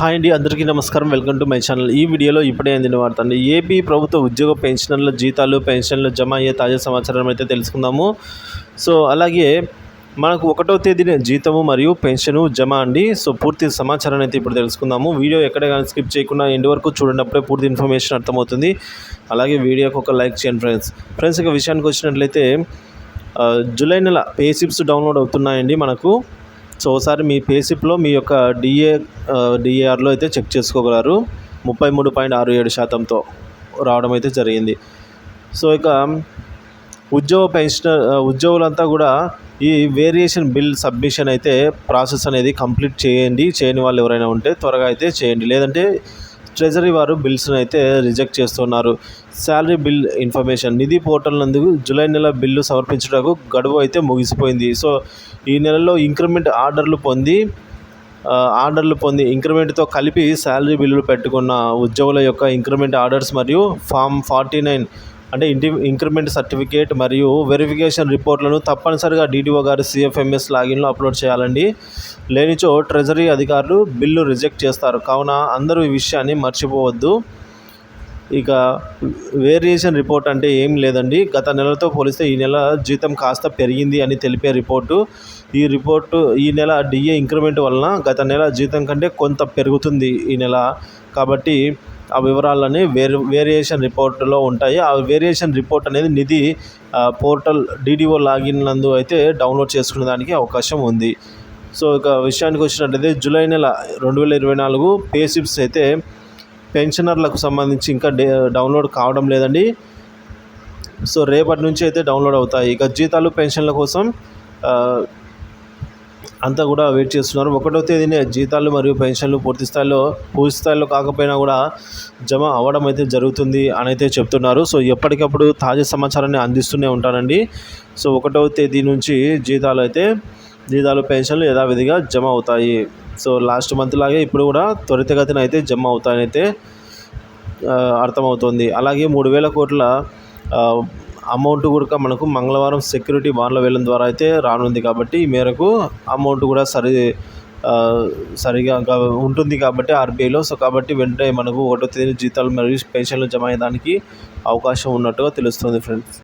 Hi అండి అందరికీ నమస్కారం. Welcome to my channel. ఈ వీడియోలో ఇప్పుడే అందిన వార్త అండి. ఏపీ ప్రభుత్వ ఉద్యోగ పెన్షనర్ల జీతాలు పెన్షన్లు జమ అయ్యే తాజా సమాచారం అయితే తెలుసుకుందాము. సో అలాగే మనకు ఒకటో తేదీన జీతము మరియు పెన్షను జమ అండి. సో పూర్తి సమాచారాన్ని అయితే ఇప్పుడు తెలుసుకుందాము. వీడియో ఎక్కడ కానీ స్కిప్ చేయకుండా ఎండ్ వరకు చూడనప్పుడే పూర్తి ఇన్ఫర్మేషన్ అర్థమవుతుంది. అలాగే వీడియోకి ఒక లైక్ చేయండి ఫ్రెండ్స్. ఫ్రెండ్స్ ఇక విషయానికి వచ్చినట్లయితే జూలై నెల పే సిప్స్ డౌన్లోడ్ అవుతున్నాయండి మనకు. సో ఒకసారి మీ పేసిప్లో మీ యొక్క డిఏ డిఏఆర్లో అయితే చెక్ చేసుకోగలరు. ముప్పై మూడు పాయింట్ ఆరు ఏడు శాతంతో రావడం అయితే జరిగింది. సో ఇక ఉద్యోగ పెన్షనర్ ఉద్యోగులంతా కూడా ఈ వేరియేషన్ బిల్ సబ్మిషన్ అయితే ప్రాసెస్ అనేది కంప్లీట్ చేయండి. చేయని వాళ్ళు ఎవరైనా ఉంటే త్వరగా అయితే చేయండి. లేదంటే ట్రెజరీ వారు బిల్స్ను అయితే రిజెక్ట్ చేస్తున్నారు. Salary bill information. Nidhi portal నందు జూలై నెల బిల్లు సమర్పించడానికి గడువు అయితే ముగిసిపోయింది. సో ఈ నెలలో ఇంక్రిమెంట్ ఆర్డర్లు పొంది ఆర్డర్లు పొంది ఇంక్రిమెంట్తో కలిపి శాలరీ బిల్లులు పెట్టుకున్న ఉద్యోగుల యొక్క ఇంక్రిమెంట్ ఆర్డర్స్ మరియు ఫామ్ ఫార్టీ నైన్ అంటే ఇంటి ఇంక్రిమెంట్ సర్టిఫికేట్ మరియు వెరిఫికేషన్ రిపోర్ట్లను తప్పనిసరిగా డీడీఓ గారి సిఎఫ్ఎంఎస్ లాగిన్లో అప్లోడ్ చేయాలండి. లేనిచో ట్రెజరీ అధికారులు బిల్లు రిజెక్ట్ చేస్తారు. కావున అందరూ ఈ విషయాన్ని మర్చిపోవద్దు. ఇక వేరియేషన్ రిపోర్ట్ అంటే ఏం లేదండి. గత నెలతో పోలిస్తే ఈ నెల జీతం కాస్త పెరిగింది అని తెలిపే రిపోర్టు. ఈ రిపోర్టు ఈ నెల డిఏ ఇంక్రిమెంట్ వలన గత నెల జీతం కంటే కొంత పెరుగుతుంది ఈ నెల. కాబట్టి ఆ వివరాలన్నీ వేరు వేరియేషన్ రిపోర్ట్లో ఉంటాయి. ఆ వేరియేషన్ రిపోర్ట్ అనేది నిధి పోర్టల్ డీడీఓ లాగిన్ నందు అయితే డౌన్లోడ్ చేసుకునే దానికి అవకాశం ఉంది. సో ఇక విషయానికి వచ్చినట్లయితే జూలై నెల రెండు వేల ఇరవై నాలుగు పే స్లిప్స్ అయితే పెన్షనర్లకు సంబంధించి ఇంకా డే డౌన్లోడ్ కావడం లేదండి. సో రేపటి నుంచి అయితే డౌన్లోడ్ అవుతాయి. ఇక జీతాలు పెన్షన్ల కోసం అంతా కూడా వెయిట్ చేస్తున్నారు. ఒకటో తేదీనే జీతాలు మరియు పెన్షన్లు పూర్తి స్థాయిలో పూర్తి స్థాయిలో కాకపోయినా కూడా జమ అవ్వడం అయితే జరుగుతుంది అని అయితే చెప్తున్నారు. సో ఎప్పటికప్పుడు తాజా సమాచారాన్ని అందిస్తూనే ఉంటానండి. సో ఒకటో తేదీ నుంచి జీతాలు అయితే జీతాలు పెన్షన్లు యథావిధిగా జమ అవుతాయి. సో లాస్ట్ మంత్ లాగే ఇప్పుడు కూడా త్వరితగతిన అయితే జమ అవుతాయని అయితే అర్థమవుతుంది. అలాగే మూడు వేల కోట్ల అమౌంట్ కూడా మనకు మంగళవారం సెక్యూరిటీ బాండ్ల వెళ్ళడం ద్వారా అయితే రానుంది కాబట్టి ఈ మేరకు అమౌంట్ కూడా సరి సరిగా ఉంటుంది కాబట్టి ఆర్బీఐలో. సో కాబట్టి వెంటనే మనకు ఒకటో తేదీ జీతాలు మరియు పెన్షన్లు జమ అయ్యేదానికి అవకాశం ఉన్నట్టుగా తెలుస్తుంది ఫ్రెండ్స్.